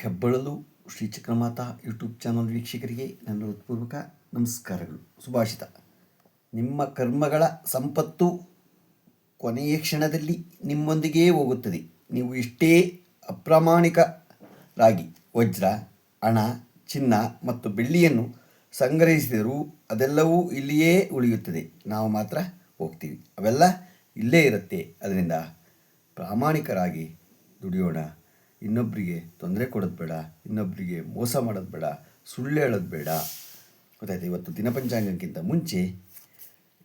ಹೆಬ್ಬಳಲು Shri Chakramata YouTube channel ವೀಕ್ಷಕರಿಗೆ ನನ್ನ ಹೃತ್ಪೂರ್ವಕ ನಮಸ್ಕಾರಗಳು. ಸುಭಾಷಿತ. ನಿಮ್ಮ ಕರ್ಮಗಳ ಸಂಪತ್ತು ಕೊನೆಯ ಕ್ಷಣದಲ್ಲಿ ನಿಮ್ಮೊಂದಿಗೇ ಹೋಗುತ್ತದೆ. ನೀವು ಇಷ್ಟೇ ಅಪ್ರಾಮಾಣಿಕರಾಗಿ ವಜ್ರ ಹಣ ಚಿನ್ನ ಮತ್ತು ಬೆಳ್ಳಿಯನ್ನು ಸಂಗ್ರಹಿಸಿದರೂ ಅದೆಲ್ಲವೂ ಇಲ್ಲಿಯೇ ಉಳಿಯುತ್ತದೆ. ನಾವು ಮಾತ್ರ ಹೋಗ್ತೀವಿ. ಅವೆಲ್ಲ ಇಲ್ಲೇ ಇರುತ್ತೆ. ಅದರಿಂದ ಪ್ರಾಮಾಣಿಕರಾಗಿ ದುಡಿಯೋಣ. ಇನ್ನೊಬ್ಬರಿಗೆ ತೊಂದರೆ ಕೊಡೋದು ಬೇಡ ಇನ್ನೊಬ್ಬರಿಗೆ ಮೋಸ ಮಾಡೋದು ಬೇಡ, ಸುಳ್ಳು ಹೇಳೋದು ಬೇಡ. ಗೊತ್ತಾಯ್ತು? ಇವತ್ತು ದಿನಪಂಚಾಂಗಕ್ಕಿಂತ ಮುಂಚೆ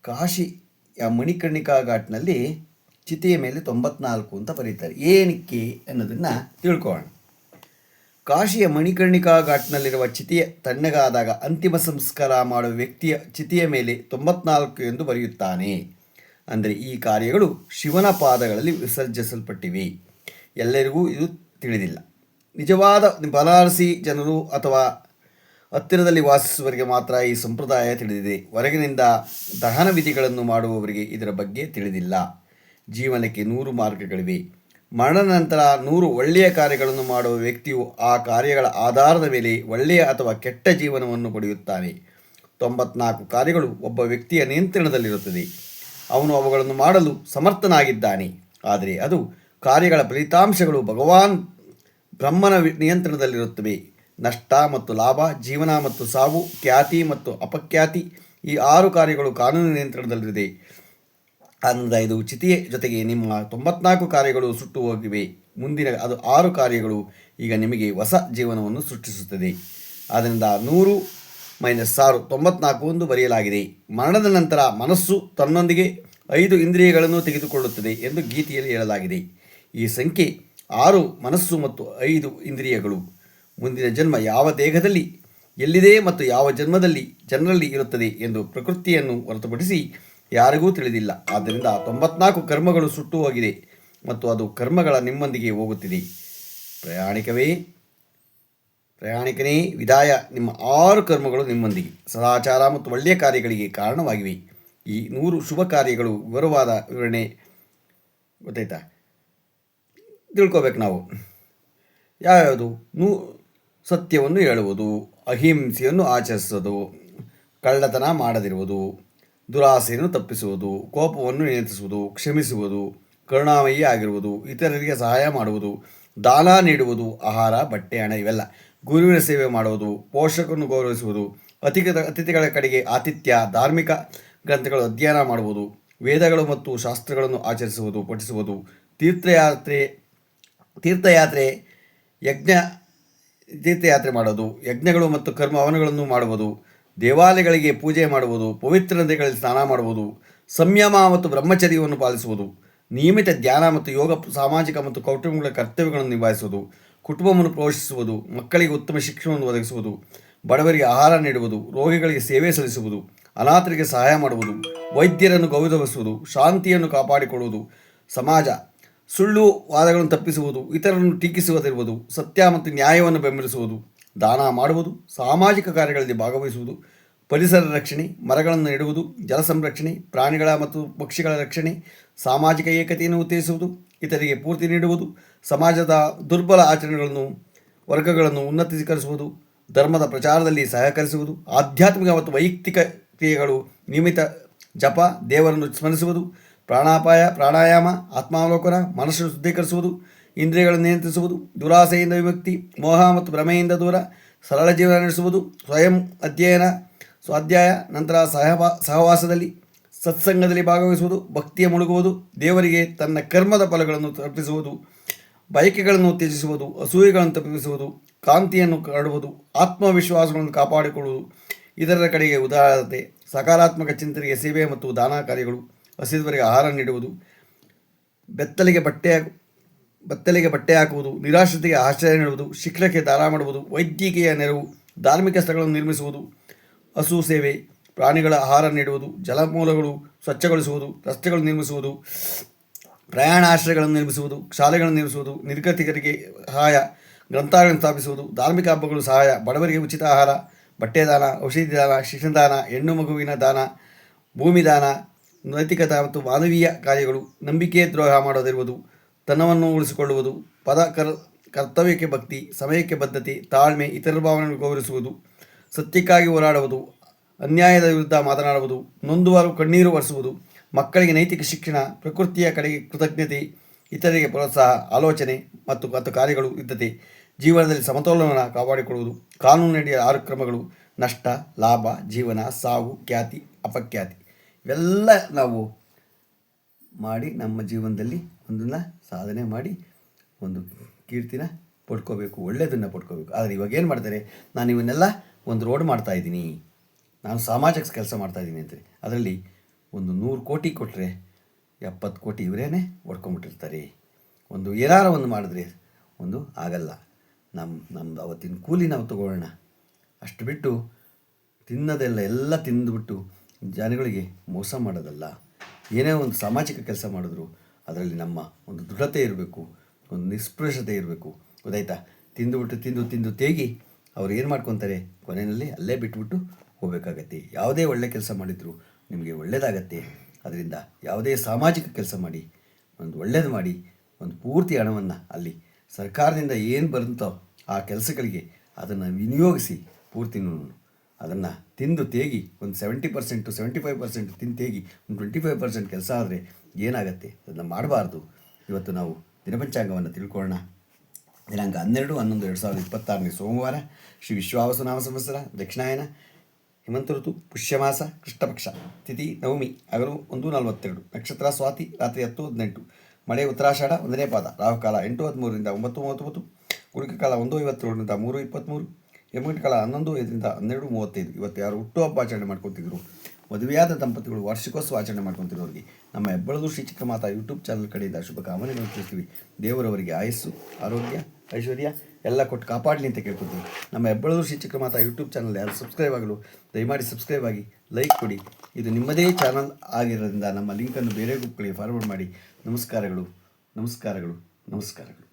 ಕಾಶಿಯ ಮಣಿಕರ್ಣಿಕಾ ಘಾಟ್ನಲ್ಲಿ ಚಿತೆಯ ಮೇಲೆ ತೊಂಬತ್ನಾಲ್ಕು ಅಂತ ಬರೀತಾರೆ. ಏನಕ್ಕೆ ಅನ್ನೋದನ್ನು ತಿಳ್ಕೊಳ್ಳೋಣ. ಕಾಶಿಯ ಮಣಿಕರ್ಣಿಕಾ ಘಾಟ್ನಲ್ಲಿರುವ ಚಿತೆಯ ತಣ್ಣಗಾದಾಗ ಅಂತಿಮ ಸಂಸ್ಕಾರ ಮಾಡುವ ವ್ಯಕ್ತಿಯ ಚಿತೆಯ ಮೇಲೆ ತೊಂಬತ್ನಾಲ್ಕು ಎಂದು ಬರೆಯುತ್ತಾನೆ. ಅಂದರೆ ಈ ಕಾರ್ಯಗಳು ಶಿವನ ಪಾದಗಳಲ್ಲಿ ವಿಸರ್ಜಿಸಲ್ಪಟ್ಟಿವೆ. ಎಲ್ಲರಿಗೂ ಇದು ತಿಳಿದಿಲ್ಲ. ನಿಜವಾದ ಬನಾರಸಿ ಜನರು ಅಥವಾ ಹತ್ತಿರದಲ್ಲಿ ವಾಸಿಸುವವರಿಗೆ ಮಾತ್ರ ಈ ಸಂಪ್ರದಾಯ ತಿಳಿದಿದೆ. ಹೊರಗಿನಿಂದ ದಹನ ವಿಧಿಗಳನ್ನು ಮಾಡುವವರಿಗೆ ಇದರ ಬಗ್ಗೆ ತಿಳಿದಿಲ್ಲ. ಜೀವನಕ್ಕೆ ನೂರು ಮಾರ್ಗಗಳಿವೆ. ಮರಣದ ನಂತರ ನೂರು ಒಳ್ಳೆಯ ಕಾರ್ಯಗಳನ್ನು ಮಾಡುವ ವ್ಯಕ್ತಿಯು ಆ ಕಾರ್ಯಗಳ ಆಧಾರದ ಮೇಲೆ ಒಳ್ಳೆಯ ಅಥವಾ ಕೆಟ್ಟ ಜೀವನವನ್ನು ಪಡೆಯುತ್ತಾನೆ. ತೊಂಬತ್ನಾಲ್ಕು ಕಾರ್ಯಗಳು ಒಬ್ಬ ವ್ಯಕ್ತಿಯ ನಿಯಂತ್ರಣದಲ್ಲಿರುತ್ತದೆ. ಅವನು ಅವುಗಳನ್ನು ಮಾಡಲು ಸಮರ್ಥನಾಗಿದ್ದಾನೆ. ಆದರೆ ಅದು ಕಾರ್ಯಗಳ ಫಲಿತಾಂಶಗಳು ಭಗವಾನ್ ಬ್ರಹ್ಮನ ನಿಯಂತ್ರಣದಲ್ಲಿರುತ್ತವೆ. ನಷ್ಟ ಮತ್ತು ಲಾಭ, ಜೀವನ ಮತ್ತು ಸಾವು, ಖ್ಯಾತಿ ಮತ್ತು ಅಪಖ್ಯಾತಿ ಈ ಆರು ಕಾರ್ಯಗಳು ಕಾನೂನು ನಿಯಂತ್ರಣದಲ್ಲಿದೆ. ಆದ್ದರಿಂದ ಇದು ಚಿತಿಯ ಜೊತೆಗೆ ನಿಮ್ಮ ತೊಂಬತ್ನಾಲ್ಕು ಕಾರ್ಯಗಳು ಸುಟ್ಟು ಹೋಗಿವೆ. ಮುಂದಿನ ಅದು ಆರು ಕಾರ್ಯಗಳು ಈಗ ನಿಮಗೆ ಹೊಸ ಜೀವನವನ್ನು ಸೃಷ್ಟಿಸುತ್ತದೆ. ಆದ್ದರಿಂದ ನೂರು ಮೈನಸ್ ಆರು ತೊಂಬತ್ನಾಲ್ಕು ಎಂದು ಬರೆಯಲಾಗಿದೆ. ಮರಣದ ನಂತರ ಮನಸ್ಸು ತನ್ನೊಂದಿಗೆ ಐದು ಇಂದ್ರಿಯಗಳನ್ನು ತೆಗೆದುಕೊಳ್ಳುತ್ತದೆ ಎಂದು ಗೀತೆಯಲ್ಲಿ ಹೇಳಲಾಗಿದೆ. ಈ ಸಂಖ್ಯೆ ಆರು ಮನಸ್ಸು ಮತ್ತು ಐದು ಇಂದ್ರಿಯಗಳು. ಮುಂದಿನ ಜನ್ಮ ಯಾವ ದೇಹದಲ್ಲಿ, ಎಲ್ಲಿದೆ ಮತ್ತು ಯಾವ ಜನ್ಮದಲ್ಲಿ, ಜನರಲ್ಲಿ ಇರುತ್ತದೆ ಎಂದು ಪ್ರಕೃತಿಯನ್ನು ಹೊರತುಪಡಿಸಿ ಯಾರಿಗೂ ತಿಳಿದಿಲ್ಲ. ಆದ್ದರಿಂದ ತೊಂಬತ್ನಾಲ್ಕು ಕರ್ಮಗಳು ಸುಟ್ಟು ಹೋಗಿದೆ ಮತ್ತು ಅದು ಕರ್ಮಗಳ ನಿಮ್ಮೊಂದಿಗೆ ಹೋಗುತ್ತಿದೆ. ಪ್ರಯಾಣಿಕವೇ, ಪ್ರಯಾಣಿಕನೇ, ವಿದಾಯ. ನಿಮ್ಮ ಆರು ಕರ್ಮಗಳು ನಿಮ್ಮೊಂದಿಗೆ. ಸದಾಚಾರ ಮತ್ತು ಒಳ್ಳೆಯ ಕಾರ್ಯಗಳಿಗೆ ಕಾರಣವಾಗಿವೆ. ಈ ನೂರು ಶುಭ ಕಾರ್ಯಗಳು ವಿವರವಾದ ವಿವರಣೆ ಗೊತ್ತಾಯ್ತಾ? ತಿಳ್ಕೊಬೇಕು ನಾವು. ಯಾವ್ಯಾವುದು? ನೂ, ಸತ್ಯವನ್ನು ಹೇಳುವುದು, ಅಹಿಂಸೆಯನ್ನು ಆಚರಿಸೋದು ಕಳ್ಳತನ ಮಾಡದಿರುವುದು, ದುರಾಸೆಯನ್ನು ತಪ್ಪಿಸುವುದು, ಕೋಪವನ್ನು ನಿಯಂತ್ರಿಸುವುದು, ಕ್ಷಮಿಸುವುದು, ಕರುಣಾಮಯಿ ಆಗಿರುವುದು, ಇತರರಿಗೆ ಸಹಾಯ ಮಾಡುವುದು, ದಾನ ನೀಡುವುದು, ಆಹಾರ, ಬಟ್ಟೆ, ಹಣ ಇವೆಲ್ಲ. ಗುರುವಿನ ಸೇವೆ ಮಾಡುವುದು, ಪೋಷಕರನ್ನು ಗೌರವಿಸುವುದು, ಅತಿಥಿ, ಅತಿಥಿಗಳ ಕಡೆಗೆ ಆತಿಥ್ಯ, ಧಾರ್ಮಿಕ ಗ್ರಂಥಗಳು ಅಧ್ಯಯನ ಮಾಡುವುದು, ವೇದಗಳು ಮತ್ತು ಶಾಸ್ತ್ರಗಳನ್ನು ಆಚರಿಸುವುದು, ಪಠಿಸುವುದು, ತೀರ್ಥಯಾತ್ರೆ ತೀರ್ಥಯಾತ್ರೆ, ಯಜ್ಞ, ತೀರ್ಥಯಾತ್ರೆ ಮಾಡೋದು, ಯಜ್ಞಗಳು ಮತ್ತು ಕರ್ಮ ಹವನಗಳನ್ನು ಮಾಡುವುದು, ದೇವಾಲಯಗಳಿಗೆ ಪೂಜೆ ಮಾಡುವುದು, ಪವಿತ್ರ ನದಿಗಳಲ್ಲಿ ಸ್ನಾನ ಮಾಡುವುದು, ಸಂಯಮ ಮತ್ತು ಬ್ರಹ್ಮಚರ್ಯವನ್ನು ಪಾಲಿಸುವುದು, ನಿಯಮಿತ ಧ್ಯಾನ ಮತ್ತು ಯೋಗ, ಸಾಮಾಜಿಕ ಮತ್ತು ಕೌಟುಂಬಿಕ ಕರ್ತವ್ಯಗಳನ್ನು ನಿಭಾಯಿಸುವುದು, ಕುಟುಂಬವನ್ನು ಪೋಷಿಸುವುದು, ಮಕ್ಕಳಿಗೆ ಉತ್ತಮ ಶಿಕ್ಷಣವನ್ನು ಒದಗಿಸುವುದು, ಬಡವರಿಗೆ ಆಹಾರ ನೀಡುವುದು, ರೋಗಿಗಳಿಗೆ ಸೇವೆ ಸಲ್ಲಿಸುವುದು, ಅನಾಥರಿಗೆ ಸಹಾಯ ಮಾಡುವುದು, ವೈದ್ಯರನ್ನು ಗೌರವಿಸುವುದು, ಶಾಂತಿಯನ್ನು ಕಾಪಾಡಿಕೊಳ್ಳುವುದು, ಸಮಾಜ ಸುಳ್ಳು ವಾದಗಳನ್ನು ತಪ್ಪಿಸುವುದು, ಇತರರನ್ನು ಟೀಕಿಸುವುದಿರುವುದು ಸತ್ಯ ಮತ್ತು ನ್ಯಾಯವನ್ನು ಬೆಂಬಲಿಸುವುದು, ದಾನ ಮಾಡುವುದು, ಸಾಮಾಜಿಕ ಕಾರ್ಯಗಳಲ್ಲಿ ಭಾಗವಹಿಸುವುದು, ಪರಿಸರ ರಕ್ಷಣೆ, ಮರಗಳನ್ನು ನೆಡುವುದು, ಜಲ ಸಂರಕ್ಷಣೆ, ಪ್ರಾಣಿಗಳ ಮತ್ತು ಪಕ್ಷಿಗಳ ರಕ್ಷಣೆ, ಸಾಮಾಜಿಕ ಏಕತೆಯನ್ನು ಉತ್ತೇಜಿಸುವುದು, ಇತರಿಗೆ ಪೂರ್ತಿ ನೀಡುವುದು, ಸಮಾಜದ ದುರ್ಬಲ ಆಚರಣೆಗಳನ್ನು, ವರ್ಗಗಳನ್ನು ಉನ್ನತೀಕರಿಸುವುದು, ಧರ್ಮದ ಪ್ರಚಾರದಲ್ಲಿ ಸಹಕರಿಸುವುದು, ಆಧ್ಯಾತ್ಮಿಕ ಮತ್ತು ವೈಯಕ್ತಿಕ ಕ್ರಿಯೆಗಳು, ನಿಯಮಿತ ಜಪ, ದೇವರನ್ನು ಸ್ಮರಿಸುವುದು ಪ್ರಾಣಾಪಾಯ, ಪ್ರಾಣಾಯಾಮ, ಆತ್ಮಾವಲೋಕನ, ಮನಸ್ಸನ್ನು ಶುದ್ಧೀಕರಿಸುವುದು, ಇಂದ್ರಿಯಗಳನ್ನು ನಿಯಂತ್ರಿಸುವುದು, ದುರಾಸೆಯಿಂದ ವಿಮುಕ್ತಿ ಮೋಹ ಮತ್ತು ಭ್ರಮೆಯಿಂದ ದೂರ, ಸರಳ ಜೀವನ ನಡೆಸುವುದು, ಸ್ವಯಂ ಅಧ್ಯಯನ, ಸ್ವಾಧ್ಯಾಯ, ನಂತರ ಸಹವಾ ಸಹವಾಸದಲ್ಲಿ, ಸತ್ಸಂಗದಲ್ಲಿ ಭಾಗವಹಿಸುವುದು, ಭಕ್ತಿಯ ಮುಳುಗುವುದು, ದೇವರಿಗೆ ತನ್ನ ಕರ್ಮದ ಫಲಗಳನ್ನು ತಪ್ಪಿಸುವುದು, ಬಯಕೆಗಳನ್ನು ಉತ್ತೇಜಿಸುವುದು ಅಸೂಯೆಗಳನ್ನು ತಪ್ಪಿಸುವುದು, ಕಾಂತಿಯನ್ನು ಕಾಡುವುದು, ಆತ್ಮವಿಶ್ವಾಸಗಳನ್ನು ಕಾಪಾಡಿಕೊಳ್ಳುವುದು, ಇದರ ಕಡೆಗೆ ಉದಾಹರಣೆ, ಸಕಾರಾತ್ಮಕ ಚಿಂತನೆಗೆ ಸೇವೆ ಮತ್ತು ದಾನ ಕಾರ್ಯಗಳು. ಹಸಿದವರಿಗೆ ಆಹಾರ ನೀಡುವುದು, ಬೆತ್ತಲಿಗೆ ಬಟ್ಟೆ ಬೆತ್ತಲಿಗೆ ಬಟ್ಟೆ ಹಾಕುವುದು ನಿರಾಶ್ರಿತಿಗೆ ಆಶ್ರಯ ನೀಡುವುದು ಶಿಕ್ಷಣಕ್ಕೆ ದಾನ ಮಾಡುವುದು, ವೈದ್ಯಕೀಯ ನೆರವು, ಧಾರ್ಮಿಕ ಸ್ಥಳಗಳನ್ನು ನಿರ್ಮಿಸುವುದು, ಹಸು ಸೇವೆ, ಪ್ರಾಣಿಗಳ ಆಹಾರ ನೀಡುವುದು, ಜಲಮೂಲಗಳು ಸ್ವಚ್ಛಗೊಳಿಸುವುದು, ರಸ್ತೆಗಳು ನಿರ್ಮಿಸುವುದು ಪ್ರಯಾಣ ಆಶ್ರಯಗಳನ್ನು ನಿರ್ಮಿಸುವುದು, ಶಾಲೆಗಳನ್ನು ನಿರ್ಮಿಸುವುದು, ನಿರ್ಗತಿಕರಿಗೆ ಸಹಾಯ, ಗ್ರಂಥಾಲಯಗಳನ್ನು ಸ್ಥಾಪಿಸುವುದು, ಧಾರ್ಮಿಕ ಹಬ್ಬಗಳು ಸಹಾಯ, ಬಡವರಿಗೆ ಉಚಿತ ಆಹಾರ, ಬಟ್ಟೆ ದಾನ, ಔಷಧಿ ದಾನ, ಶಿಕ್ಷಣ ದಾನ, ಹೆಣ್ಣು ಮಗುವಿನ ದಾನ, ಭೂಮಿ ದಾನ ನೈತಿಕತೆ ಮತ್ತು ಮಾನವೀಯ ಕಾರ್ಯಗಳು ನಂಬಿಕೆ ದ್ರೋಹ ಮಾಡೋದಿರುವುದು, ತನ್ನವನ್ನು ಉಳಿಸಿಕೊಳ್ಳುವುದು, ಪದ ಕರ್, ಕರ್ತವ್ಯಕ್ಕೆ ಭಕ್ತಿ, ಸಮಯಕ್ಕೆ ಬದ್ಧತೆ, ತಾಳ್ಮೆ, ಇತರ ಭಾವನೆಗಳನ್ನು ಗೌರವಿಸುವುದು, ಸತ್ಯಕ್ಕಾಗಿ ಹೋರಾಡುವುದು, ಅನ್ಯಾಯದ ವಿರುದ್ಧ ಮಾತನಾಡುವುದು, ನೊಂದುವಾರು ಕಣ್ಣೀರು ಒರೆಸುವುದು, ಮಕ್ಕಳಿಗೆ ನೈತಿಕ ಶಿಕ್ಷಣ, ಪ್ರಕೃತಿಯ ಕಡೆಗೆ ಕೃತಜ್ಞತೆ ಇತರರಿಗೆ ಪ್ರೋತ್ಸಾಹ, ಆಲೋಚನೆ ಮತ್ತು ಮತ್ತು ಕಾರ್ಯಗಳು ಇದ್ದತೆ ಜೀವನದಲ್ಲಿ ಸಮತೋಲನ ಕಾಪಾಡಿಕೊಳ್ಳುವುದು ಕಾನೂನಿನ ಆರು ಕ್ರಮಗಳು, ನಷ್ಟ, ಲಾಭ, ಜೀವನ, ಸಾವು, ಖ್ಯಾತಿ, ಅಪಖ್ಯಾತಿ. ಇವೆಲ್ಲ ನಾವು ಮಾಡಿ ನಮ್ಮ ಜೀವನದಲ್ಲಿ ಒಂದನ್ನು ಸಾಧನೆ ಮಾಡಿ ಒಂದು ಕೀರ್ತಿನ ಪಡ್ಕೋಬೇಕು, ಒಳ್ಳೆಯದನ್ನು ಪಡ್ಕೋಬೇಕು. ಆದರೆ ಇವಾಗ ಏನು ಮಾಡ್ತಾರೆ? ನಾನು ಇವನ್ನೆಲ್ಲ ಒಂದು ರೋಡ್ ಮಾಡ್ತಾ ಇದ್ದೀನಿ. ನಾನು ಸಾಮಾಜಿಕ ಕೆಲಸ ಮಾಡ್ತಾ ಇದ್ದೀನಿ ಅಂತ ಅದರಲ್ಲಿ ಒಂದು ನೂರು ಕೋಟಿ ಕೊಟ್ಟರೆ ಎಪ್ಪತ್ತು ಕೋಟಿ ಇವರೇನೆ ಹೊಡ್ಕೊಂಬಿಟ್ಟಿರ್ತಾರೆ ಒಂದು ಏನಾರ ಒಂದು ಮಾಡಿದ್ರೆ ಒಂದು ಆಗಲ್ಲ. ನಮ್ಮ ನಮ್ಮದು ಅವತ್ತಿನ ಕೂಲಿ ನಾವು ತಗೊಳ್ಳೋಣ. ಅಷ್ಟು ಬಿಟ್ಟು ತಿನ್ನೋದೆಲ್ಲ ಎಲ್ಲ ತಿಂದುಬಿಟ್ಟು ಜನಗಳಿಗೆ ಮೋಸ ಮಾಡೋದಲ್ಲ. ಏನೇ ಒಂದು ಸಾಮಾಜಿಕ ಕೆಲಸ ಮಾಡಿದ್ರು ಅದರಲ್ಲಿ ನಮ್ಮ ಒಂದು ದೃಢತೆ ಇರಬೇಕು, ಒಂದು ನಿಸ್ಪೃಶತೆ ಇರಬೇಕು. ಗೊತ್ತಾಯ್ತಾ? ತಿಂದುಬಿಟ್ಟು ತಿಂದು ತಿಂದು ತೇಗಿ ಅವ್ರು ಏನು ಮಾಡ್ಕೊತಾರೆ? ಕೊನೆಯಲ್ಲಿ ಅಲ್ಲೇ ಬಿಟ್ಬಿಟ್ಟು ಹೋಗಬೇಕಾಗತ್ತೆ. ಯಾವುದೇ ಒಳ್ಳೆ ಕೆಲಸ ಮಾಡಿದ್ರು ನಿಮಗೆ ಒಳ್ಳೆಯದಾಗತ್ತೆ ಅದರಿಂದ ಯಾವುದೇ ಸಾಮಾಜಿಕ ಕೆಲಸ ಮಾಡಿ, ಒಂದು ಒಳ್ಳೇದು ಮಾಡಿ, ಒಂದು ಪೂರ್ತಿ ಹಣವನ್ನು ಅಲ್ಲಿ ಸರ್ಕಾರದಿಂದ ಏನು ಬರುತ್ತೋ ಆ ಕೆಲಸಗಳಿಗೆ ಅದನ್ನು ವಿನಿಯೋಗಿಸಿ ಪೂರ್ತಿನೂ ಅದನ್ನು ತಿಂದು ತೇಗಿ, ಒಂದು seventy percent seventy five percent ತಿಂದು ತೇಗಿ, ಒಂದು ಟ್ವೆಂಟಿ ಫೈವ್ ಪರ್ಸೆಂಟ್ ಕೆಲಸ ಆದರೆ ಏನಾಗುತ್ತೆ? ಅದನ್ನು ಮಾಡಬಾರ್ದು. ಇವತ್ತು ನಾವು ದಿನಪಂಚಾಂಗವನ್ನು ತಿಳ್ಕೊಳ್ಳೋಣ. ದಿನಾಂಕ ಹನ್ನೆರಡು, ಹನ್ನೊಂದು, ಎರಡು ಸಾವಿರದ ಇಪ್ಪತ್ತಾರನೇ ಸೋಮವಾರ, ಶ್ರೀ ವಿಶ್ವಾವಸುನಾಮ ಸಂವತ್ಸರ, ದಕ್ಷಿಣಾಯನ, ಹಿಮಂತ ಋತು, ಪುಷ್ಯಮಾಸ, ಕೃಷ್ಣಪಕ್ಷ, ತಿಥಿ, ನವಮಿ, ಹಗಲು, ಒಂದು ನಲವತ್ತೆರಡು, ನಕ್ಷತ್ರ, ಸ್ವಾತಿ, ರಾತ್ರಿ ಹತ್ತು, ಹದಿನೆಂಟು, ಮಳೆ, ಉತ್ತರಾಷಾಢ, ಒಂದನೇ ಪಾದ, ರಾಹುಕಾಲ ಎಂಟು, ಹದಿಮೂರರಿಂದ ಒಂಬತ್ತು, ಮೂವತ್ತೊಂಬತ್ತು ಕಾಲ ಒಂದು ಐವತ್ತೇಳರಿಂದ ಮೂರು ಇಪ್ಪತ್ತ್ಮೂರು ಯಮಗಂಟ ಕಾಲ ಹನ್ನೊಂದು ಐದರಿಂದ ಹನ್ನೆರಡು ಮೂವತ್ತೈದು. ಇವತ್ತು ಯಾರು ಹುಟ್ಟುಹಬ್ಬ ಆಚರಣೆ ಮಾಡ್ಕೊತಿದ್ರು? ಮದುವೆಯಾದ ದಂಪತಿಗಳು ವಾರ್ಷಿಕೋತ್ಸವ ಆಚರಣೆ ಮಾಡ್ಕೊತಿರೋರಿಗೆ ನಮ್ಮ ಹೆಬ್ಬಳದು ಶ್ರೀ ಚಿಕ್ಕಮಾತಾ ಯೂಟ್ಯೂಬ್ ಚಾನಲ್ ಕಡೆಯಿಂದ ಶುಭ ಕಾಮನೆಗಳನ್ನು ತಿಳಿಸ್ತೀವಿ. ದೇವರವರಿಗೆ ಆಯಸ್ಸು, ಆರೋಗ್ಯ, ಐಶ್ವರ್ಯ ಎಲ್ಲ ಕೊಟ್ಟು ಕಾಪಾಡಲಿ ಅಂತ ಕೇಳ್ಕೊತೀವಿ. ನಮ್ಮ ಹೆಬ್ಬಳದು ಶ್ರೀ ಚಿಕ್ಕಮಾತಾ ಯೂಟ್ಯೂಬ್ ಚಾನಲ್ ಯಾರು ಸಬ್ಸ್ಕ್ರೈಬ್ ಆಗಲು ದಯಮಾಡಿ ಸಬ್ಸ್ಕ್ರೈಬ್ ಆಗಿ ಲೈಕ್ ಕೊಡಿ. ಇದು ನಿಮ್ಮದೇ ಚಾನಲ್ ಆಗಿರೋದ್ರಿಂದ ನಮ್ಮ ಲಿಂಕನ್ನು ಬೇರೆ ಗ್ರೂಪ್ಗಳಿಗೆ ಫಾರ್ವರ್ಡ್ ಮಾಡಿ. ನಮಸ್ಕಾರಗಳು. ನಮಸ್ಕಾರಗಳು. ನಮಸ್ಕಾರಗಳು.